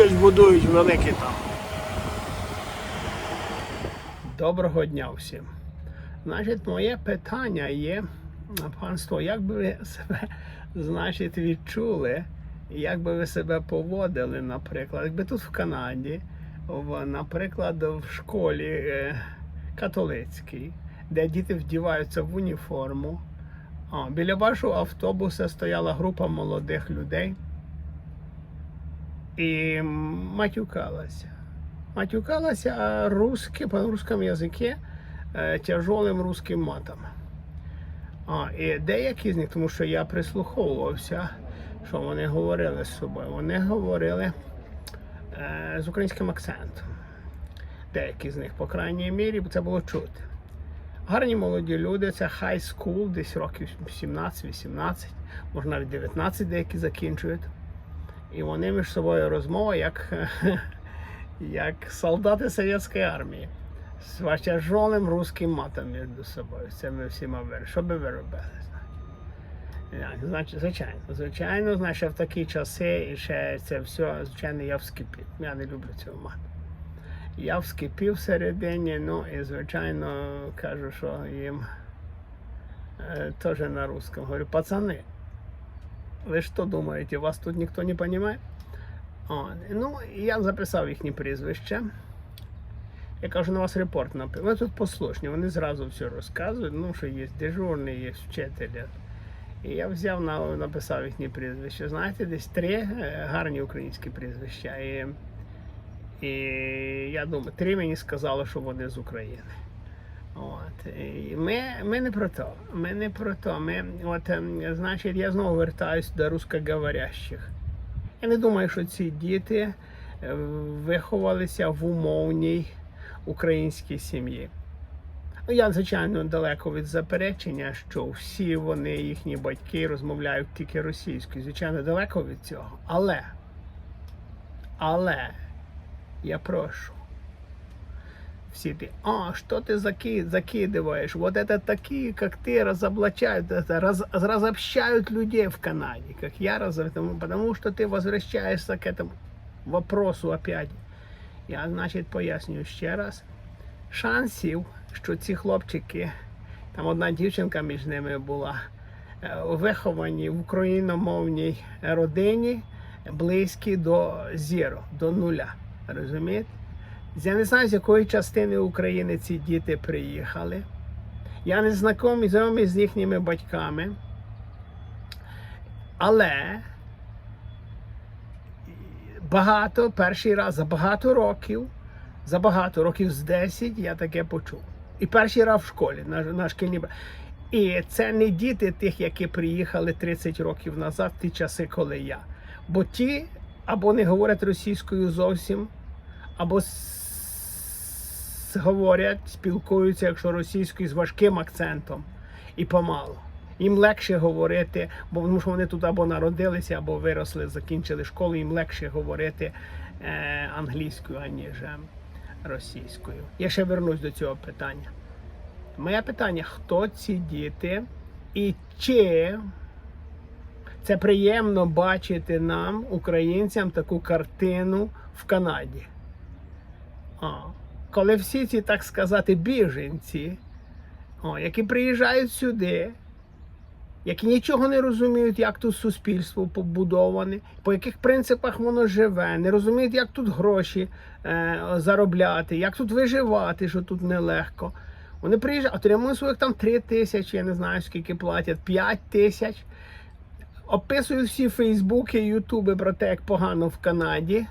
щось будують велике там. Доброго дня всім. Значить, моє питання є, панство, як би ви себе значить, відчули, як би ви себе поводили, наприклад, якби тут в Канаді, в, наприклад, в школі е, католицькій, де діти вдіваються в уніформу. А, біля вашого автобуса стояла група молодих людей і матюкалася. Матюкалася русски, по русскому язикі е, тяжолим русским матом. А, і деякі з них, тому що я прислуховувався, що вони говорили з собою. Вони говорили е, з українським акцентом. Деякі з них, по крайній мірі, це було чути. Гарні молоді люди, це хай скул, десь років 17-18, можна навіть 19 деякі закінчують. І вони між собою розмова, як, як солдати совєтської армії. З тяжолим русським матом між собою. Це ми всі мовили. Що би ви робили? Значить, звичайно, звичайно, значить, в такі часи і ще це все, звичайно, я вскипів. Я не люблю цього мату. Я вскипів всередині, ну і звичайно кажу, що їм е, теж на русском. Говорю, пацани, ви що думаєте, вас тут ніхто не розуміє? О, ну, я записав їхні прізвища. Я кажу, на вас репорт написав. Ви тут послушні, вони зразу все розказують, ну, що є дежурний, є вчителі. І я взяв, на- написав їхні прізвища. Знаєте, десь три е, гарні українські прізвища. І, і я думаю, три мені сказали, що вони з України. От. І ми, ми не про то. Ми не про то. Ми, от, ем, значить, я знову вертаюсь до русскоговорящих. Я не думаю, що ці діти е, виховалися в умовній українській сім'ї. Ну, я, звичайно, далеко від заперечення, що всі вони, їхні батьки, розмовляють тільки російською. Звичайно, далеко від цього. Але, але я прошу Все ты, а, что ты заки, закидываешь? Вот это такие, как ты, разоблачают, это, раз, разобщают людей в Канаде, как я разобщаю, потому что ты возвращаешься к этому вопросу опять. Я, значить, пояснюю ще раз. Шансів, що ці хлопчики, там одна дівчинка між ними була, е, виховані в україномовній родині, близькі до зіро, до нуля. Розумієте? Я не знаю, з якої частини України ці діти приїхали. Я не знайомий з їхніми батьками. Але багато, перший раз за багато років, за багато років з 10 я таке почув. І перший раз в школі, на, на шкільній. І це не діти тих, які приїхали 30 років назад, в ті часи, коли я. Бо ті або не говорять російською зовсім, або говорять, спілкуються, якщо російською з важким акцентом і помалу. Їм легше говорити, бо тому що вони тут або народилися, або виросли, закінчили школу, їм легше говорити е, англійською, аніж е, російською. Я ще вернусь до цього питання. Моє питання: хто ці діти і чи це приємно бачити нам, українцям, таку картину в Канаді? А, коли всі ці, так сказати, біженці, о, які приїжджають сюди, які нічого не розуміють, як тут суспільство побудоване, по яких принципах воно живе, не розуміють, як тут гроші е, заробляти, як тут виживати, що тут нелегко. Вони приїжджають, отримують своїх там 3 тисячі, я не знаю, скільки платять, 5 тисяч. Описують всі Фейсбуки, Ютуби про те, як погано в Канаді.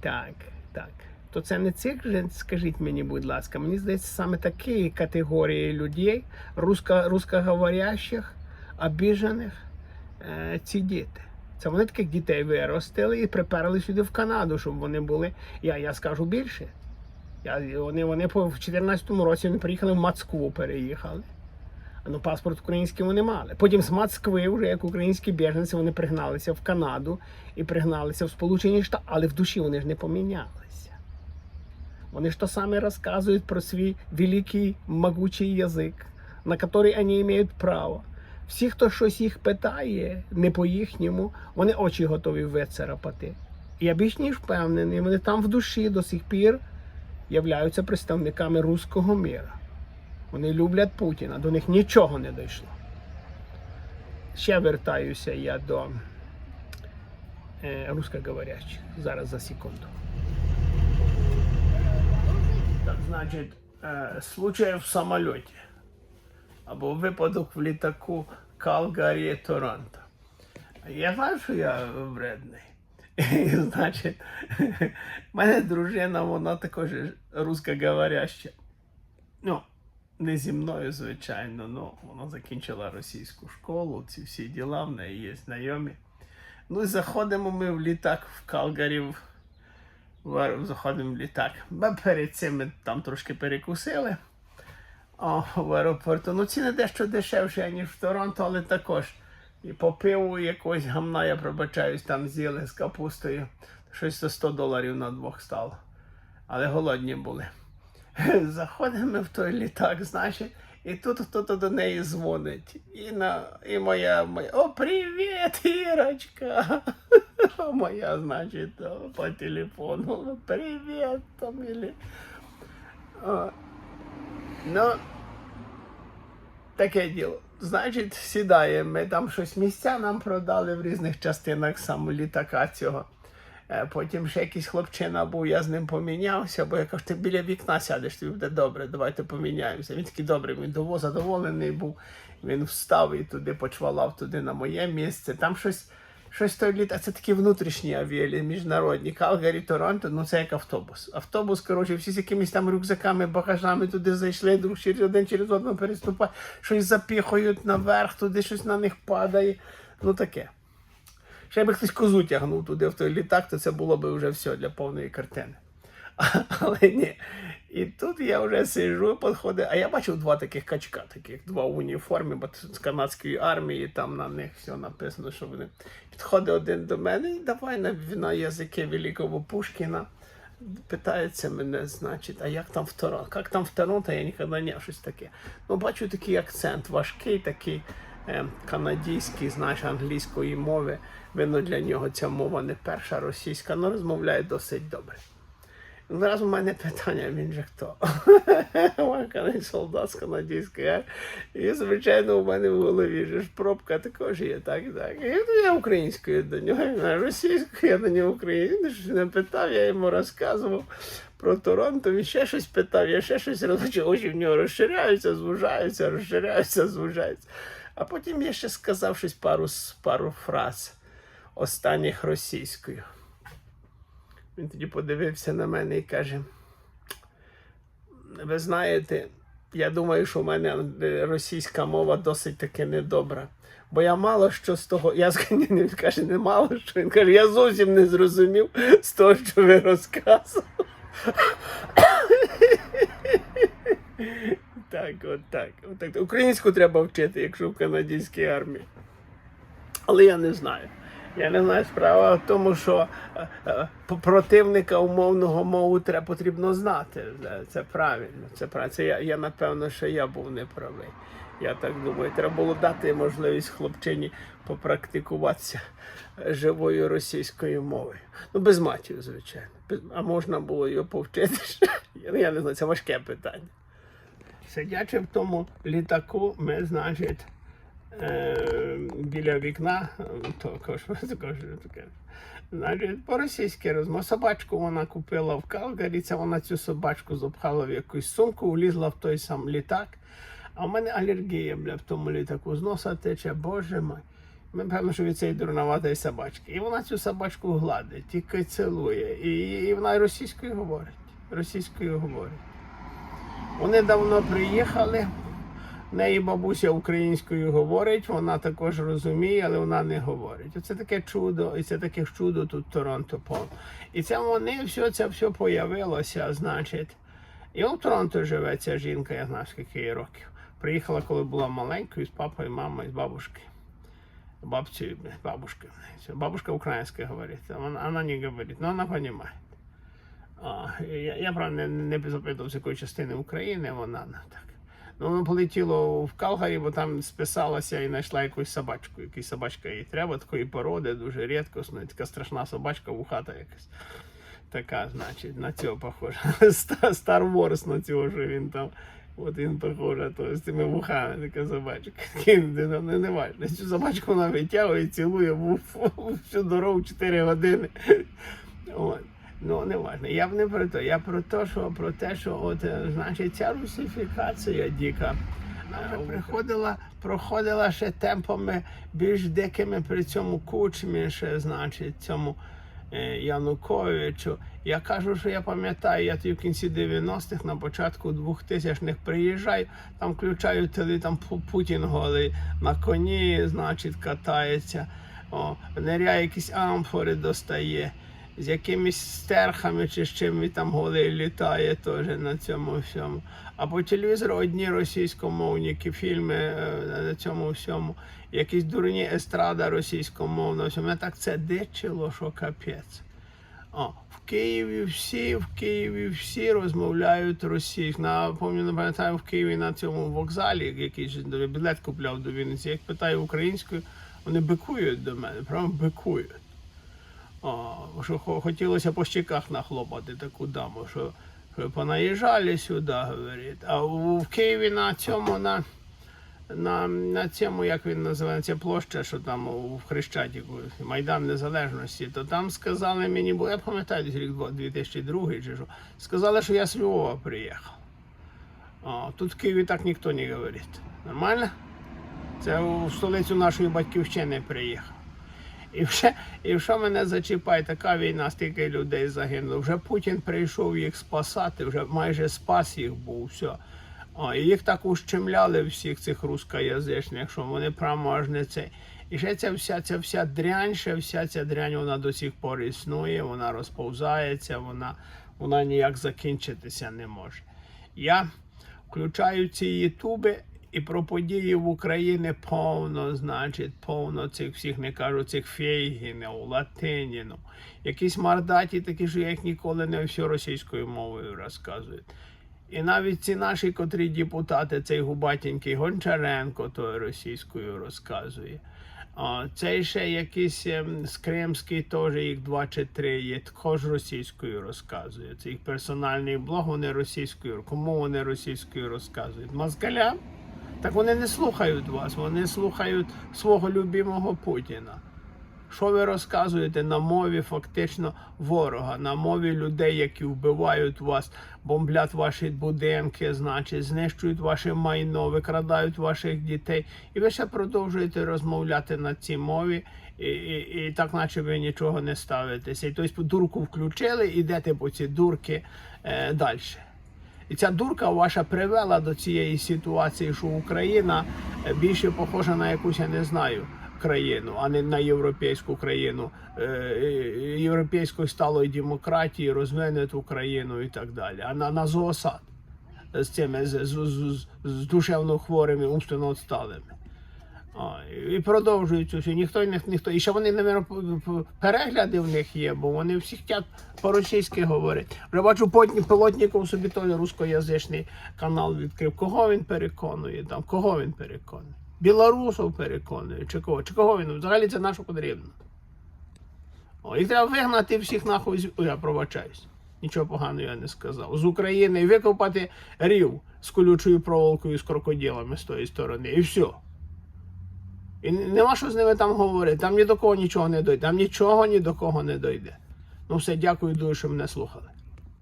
Так, так. То це не цих скажіть мені, будь ласка. Мені здається, саме такі категорії людей, русско, русскоговорящих, обіжених, е, ці діти. Це вони таких дітей виростили і приперли сюди в Канаду, щоб вони були. Я, я скажу більше. Я, вони, вони по- в 2014 році вони приїхали в Москву, переїхали. Ну, паспорт український вони мали. Потім з Москви, вже як українські біженці, вони пригналися в Канаду і пригналися в Сполучені Штати, але в душі вони ж не помінялися. Вони ж то саме розказують про свій великий могучий язик, на який вони мають право. Всі, хто щось їх питає, не по-їхньому, вони очі готові вицарапати. І я більш ніж впевнений, вони там в душі до сих пір являються представниками руського міра. Вони люблять Путіна, до них нічого не дійшло. Ще вертаюся я до е, русскоговорящих. Зараз за секунду. Так, значить, е, случай в самольоті або випадок в літаку Калгарі Торонто. Я знаю, що я вредний. І, значить, мене дружина, вона також русскоговоряща. Ну, не зі мною, звичайно, ну вона закінчила російську школу, ці всі діла, в неї є знайомі. Ну і заходимо ми в літак в Калгарі. Заходимо в літак. Перед цим ми там трошки перекусили о, в аеропорту. Ну, ціни дещо дешевші, ніж в Торонто, але також. І по пиву якогось гамна, я пробачаюсь, там з'їли з капустою. Щось за 100 доларів на двох стало. Але голодні були. Заходимо в той літак, значить, і тут хтось до неї дзвонить. І, на, і моя, моя, о, привіт, Ірочка. Моя, значить, по телефону, привіт, там, или... О, Ну, таке діло. Значить, сідаємо, ми там щось місця нам продали в різних частинах саме літака цього. Е, Потім ще якийсь хлопчина був, я з ним помінявся, бо я кажу, ти біля вікна сядеш, тобі буде добре, давайте поміняємося. Він такий добрий, він дово задоволений був. Він встав і туди почвалав туди на моє місце. Там щось, щось той літак, це такі внутрішні авіалі, міжнародні. Калгарі, Торонто, ну це як автобус. Автобус, коротше, всі з якимись там рюкзаками, багажами туди зайшли, друг через один через одного переступають, щось запіхають наверх, туди щось на них падає. Ну таке. Ще якби хтось козу тягнув туди в той літак, то це було б вже все для повної картини. Але ні. І тут я вже сиджу, підходить, а я бачив два таких качка, таких два в уніформі, бо з канадської армії, там на них все написано, що вони. Підходить один до мене і давай на, на язики великого Пушкіна. Питається мене, значить, а як там в Торонто? Як там в Торонто, я ніколи не щось таке. Ну, бачу такий акцент важкий, такий е, канадійський, знаєш, англійської мови. Видно, для нього ця мова не перша російська, але розмовляє досить добре. Зараз у мене питання, він же хто? Марканий солдат з канадської армії. І, звичайно, у мене в голові же ж пробка також є, так, так. І я українською до нього, каже, російською, я до нього українською. Не питав, я йому розказував про Торонто, він ще щось питав, я ще щось розучив, очі в нього розширяються, звужаються, розширяються, звужаються. А потім я ще сказав щось пару, пару фраз останніх російською. Він тоді подивився на мене і каже: Ви знаєте, я думаю, що в мене е, російська мова досить таки недобра. Бо я мало що з того. Я ні, він каже, не мало що. Він каже, я зовсім не зрозумів з того, що ви розказували. Так, от так. От так. Українську треба вчити, якщо в канадській армії. Але я не знаю. Я не знаю, справа в тому, що е, е, противника умовного мову треба потрібно знати. Це- Це правильно. Це правильно. Це я, я напевно, що я був неправий. Я так думаю, треба було дати можливість хлопчині попрактикуватися е, живою російською мовою. Ну, без матів, звичайно. А можна було його повчити. Я, не знаю, це важке питання. Сидячи в тому літаку, ми, значить, е, біля вікна, е, також по-російськи розмова. Собачку вона купила в Калгарі, це вона цю собачку запхала в якусь сумку, влізла в той сам літак. А в мене алергія, бля, в тому літаку. З носа тече, боже мой. Ми певно, що від цієї дурноватої собачки. І вона цю собачку гладить, тільки цілує. І, і вона російською говорить. Російською говорить. Вони давно приїхали. Неї бабуся українською говорить, вона також розуміє, але вона не говорить. Оце таке чудо, і це таке чудо тут Торонто повно. І це вони все це все появилося, значить. І в Торонто живе ця жінка, я знаю, скільки їй років. Приїхала, коли була маленькою, з папою, мамою, з бабушкою. Бабцею, бабушкой. Бабушка украинская говорит, она, она не говорит, но она понимает. А, я, я правда, не, не запитав, з якої частини України вона ну, так. Ну, воно полетіло в Калгарі, бо там списалася і знайшла якусь собачку. Якась собачка їй треба, такої породи, дуже рідкісної, така страшна собачка, вухата якась. Така, значить, на цього похожа. Star Wars на цього, що він там. От він похожа, то з тими вухами така собачка. Не, не, важно. Цю собачку вона витягує, цілує всю дорогу 4 години. От. Ну, не важно. Я б не про те. Я про те, що про те, що от, е, значить, ця русифікація діка е, приходила, проходила ще темпами більш дикими при цьому кучмі, ще, значить, цьому е, Януковичу. Я кажу, що я пам'ятаю, я тоді в кінці 90-х, на початку 2000-х приїжджаю, там включаю теле, там Путін голий на коні, значить, катається, о, неряє якісь амфори достає з якимись стерхами чи з чим він там голий літає теж на цьому всьому. А по телевізору одні російськомовні фільми е, на цьому всьому, якісь дурні естрада російськомовна. Мене так це дичило, що капець. О, в Києві всі, в Києві всі розмовляють російською. На пам'ятаю, пам'ятаю, в Києві на цьому вокзалі, який білет купляв до Вінниці. Я їх питаю українською, вони бикують до мене, прямо бикують. Що хотілося по щеках нахлопати таку даму, що, що понаїжджали сюди, говорить. А в Києві на цьому, на, на, на цьому, як він називається, площа, що там у Хрещатику, Майдан Незалежності, то там сказали мені, бо я пам'ятаю, рік 2002 чи що, сказали, що я з Львова приїхав. О, тут в Києві так ніхто не говорить. Нормально? Це у столицю нашої батьківщини приїхав. І вже, і що мене зачіпає, така війна, стільки людей загинуло. Вже Путін прийшов їх спасати, вже майже спас їх був. Все. О, і їх так ущемляли всіх цих рускоязичних, що вони прямо. І ще ця вся ця вся дрянь, ще вся ця дрянь, вона до сих пор існує, вона розповзається, вона, вона ніяк закінчитися не може. Я включаю ці ютуби і про події в Україні повно, значить, повно цих всіх, не кажу, цих фейгінів, латинінів. Якісь мордаті такі, що я їх ніколи не все російською мовою розказують. І навіть ці наші, котрі депутати, цей губатенький Гончаренко, то російською розказує. А, цей ще якийсь ем, Скримський, теж їх два чи три є, також російською розказує. Це їх персональний блог, вони російською. Кому вони російською розказують? Москалям? Так вони не слухають вас, вони слухають свого любимого Путіна. Що ви розказуєте на мові фактично ворога, на мові людей, які вбивають вас, бомблять ваші будинки, значить, знищують ваше майно, викрадають ваших дітей, і ви ще продовжуєте розмовляти на цій мові, і, і, і так, наче ви нічого не ставитеся. І тобто дурку включили, ідете по ці дурки е, далі. І ця дурка ваша привела до цієї ситуації, що Україна е, більше похожа на якусь, я не знаю, країну, а не на європейську країну, Європейською е, європейської сталої демократії, розвинуту країну і так далі, а на, на зоосад з цими з, з, з, з душевно хворими, умственно відсталими. А, і продовжують всю. Ніхто не ніхто. І ще вони, навіть, перегляди в них є, бо вони всі хочуть по-російськи говорити. Вже бачу, Полотніков собі той рускоязичний канал відкрив. Кого він переконує там? Кого він переконує? Білорусов переконує, чи кого? Чи кого він? Взагалі це нашу потрібно. О, їх треба вигнати всіх нахуй з. Я пробачаюсь. Нічого поганого я не сказав. З України викопати рів з колючою проволокою з крокодилами з тої сторони. І все. І нема що з ними там говорити. Там ні до кого нічого не дойде. Там нічого ні до кого не дойде. Ну все, дякую дуже, що мене слухали.